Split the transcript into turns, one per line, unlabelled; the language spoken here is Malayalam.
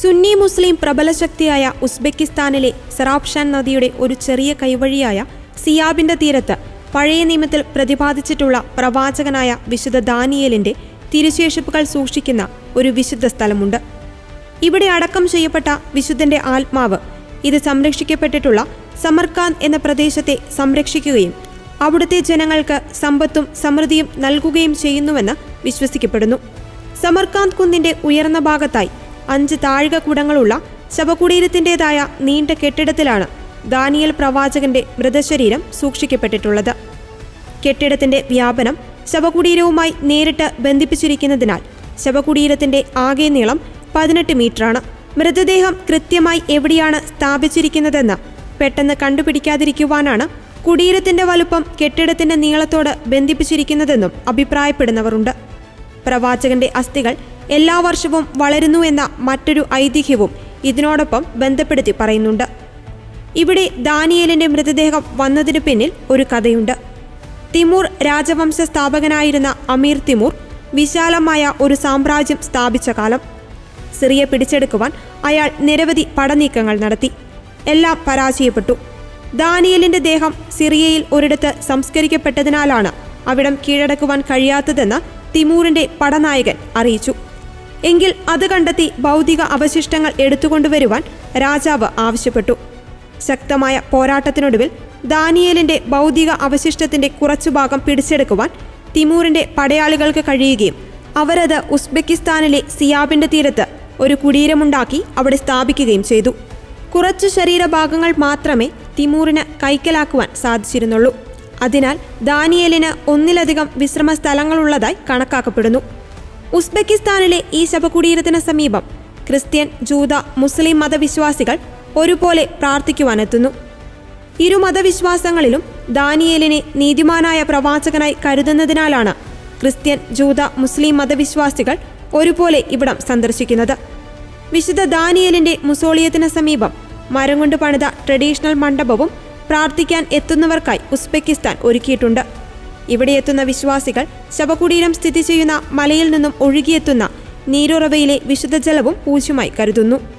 സുന്നി മുസ്ലിം പ്രബലശക്തിയായ ഉസ്ബെക്കിസ്ഥാനിലെ സറാബ്ഷാൻ നദിയുടെ ഒരു ചെറിയ കൈവഴിയായ സിയാബിന്റെ തീരത്ത് പഴയ നിയമത്തിൽ പ്രതിപാദിച്ചിട്ടുള്ള പ്രവാചകനായ വിശുദ്ധ ദാനിയേലിന്റെ തിരുശേഷിപ്പുകൾ സൂക്ഷിക്കുന്ന ഒരു വിശുദ്ധ സ്ഥലമുണ്ട്. ഇവിടെ അടക്കം ചെയ്യപ്പെട്ട വിശുദ്ധന്റെ ആത്മാവ് ഇത് സംരക്ഷിക്കപ്പെട്ടിട്ടുള്ള സമർക്കാന്ത് എന്ന പ്രദേശത്തെ സംരക്ഷിക്കുകയും അവിടുത്തെ ജനങ്ങൾക്ക് സമ്പത്തും സമൃദ്ധിയും നൽകുകയും ചെയ്യുന്നുവെന്ന് വിശ്വസിക്കപ്പെടുന്നു. സമർക്കാന്ത് കുന്നിന്റെ ഉയർന്ന ഭാഗത്തായി അഞ്ച് താഴിക കുടങ്ങളുള്ള ശവകുടീരത്തിന്റെതായ നീണ്ട കെട്ടിടത്തിലാണ് ദാനിയൽ പ്രവാചകന്റെ മൃതശരീരം സൂക്ഷിക്കപ്പെട്ടിട്ടുള്ളത്. കെട്ടിടത്തിന്റെ വ്യാപനം ശവകുടീരവുമായി നേരിട്ട് ബന്ധിപ്പിച്ചിരിക്കുന്നതിനാൽ ശവകുടീരത്തിന്റെ ആകെ നീളം പതിനെട്ട് മീറ്ററാണ്. മൃതദേഹം കൃത്യമായി എവിടെയാണ് സ്ഥാപിച്ചിരിക്കുന്നതെന്ന് പെട്ടെന്ന് കണ്ടുപിടിക്കാതിരിക്കുവാനാണ് കുടീരത്തിന്റെ വലുപ്പം കെട്ടിടത്തിന്റെ നീളത്തോട് ബന്ധിപ്പിച്ചിരിക്കുന്നതെന്നും അഭിപ്രായപ്പെടുന്നവരുണ്ട്. പ്രവാചകന്റെ അസ്ഥികൾ എല്ലാ വർഷവും വളരുന്നു എന്ന മറ്റൊരു ഐതിഹ്യവും ഇതിനോടൊപ്പം ബന്ധപ്പെടുത്തി പറയുന്നുണ്ട്. ഇവിടെ ദാനിയേലിന്റെ മൃതദേഹം വന്നതിനു പിന്നിൽ ഒരു കഥയുണ്ട്. തിമൂർ രാജവംശ സ്ഥാപകനായിരുന്ന അമീർ തിമൂർ വിശാലമായ ഒരു സാമ്രാജ്യം സ്ഥാപിച്ച കാലം. സിറിയ പിടിച്ചെടുക്കുവാൻ അയാൾ നിരവധി പടനീക്കങ്ങൾ നടത്തി. എല്ലാം പരാജയപ്പെട്ടു. ദാനിയലിന്റെ ദേഹം സിറിയയിൽ ഒരിടത്ത് സംസ്കരിക്കപ്പെട്ടതിനാലാണ് അവിടം കീഴടക്കുവാൻ കഴിയാത്തതെന്ന് തിമൂറിന്റെ പടനായകൻ അറിയിച്ചു. എങ്കിൽ അത് കണ്ടെത്തി ഭൗതിക അവശിഷ്ടങ്ങൾ എടുത്തുകൊണ്ടുവരുവാൻ രാജാവ് ആവശ്യപ്പെട്ടു. ശക്തമായ പോരാട്ടത്തിനൊടുവിൽ ദാനിയേലിന്റെ ഭൗതിക അവശിഷ്ടത്തിന്റെ കുറച്ചു ഭാഗം പിടിച്ചെടുക്കുവാൻ തിമൂറിന്റെ പടയാളികൾക്ക് കഴിയുകയും അവരത് ഉസ്ബെക്കിസ്ഥാനിലെ സിയാബിന്റെ തീരത്ത് ഒരു കുടീരമുണ്ടാക്കി അവിടെ സ്ഥാപിക്കുകയും ചെയ്തു. കുറച്ചു ശരീരഭാഗങ്ങൾ മാത്രമേ തിമൂറിന് കൈക്കലാക്കുവാൻ സാധിച്ചിരുന്നുള്ളൂ. അതിനാൽ ദാനിയേലിന് ഒന്നിലധികം വിശ്രമ സ്ഥലങ്ങളുള്ളതായി കണക്കാക്കപ്പെടുന്നു. ഉസ്ബെക്കിസ്ഥാനിലെ ഈ ശവകുടീരത്തിന് സമീപം ക്രിസ്ത്യൻ ജൂത മുസ്ലിം മതവിശ്വാസികൾ ഒരുപോലെ പ്രാർത്ഥിക്കുവാനെത്തുന്നു. ഇരു മതവിശ്വാസങ്ങളിലും ദാനിയേലിനെ നീതിമാനായ പ്രവാചകനായി കരുതുന്നതിനാലാണ് ക്രിസ്ത്യൻ ജൂത മുസ്ലിം മതവിശ്വാസികൾ ഒരുപോലെ ഇവിടം സന്ദർശിക്കുന്നത്. വിശുദ്ധ ദാനിയേലിന്റെ മുസോളിയത്തിന് സമീപം മരം കൊണ്ട് പണിത ട്രഡീഷണൽ മണ്ഡപവും പ്രാർത്ഥിക്കാൻ എത്തുന്നവർക്കായി ഉസ്ബെക്കിസ്ഥാൻ ഒരുക്കിയിട്ടുണ്ട്. ഇവിടെ എത്തുന്ന വിശ്വാസികൾ ശവകുടീരം സ്ഥിതി ചെയ്യുന്ന മലയിൽ നിന്നും ഒഴുകിയെത്തുന്ന നീരുറവയിലെ വിശുദ്ധജലവും പൂജ്യമായി കരുതുന്നു.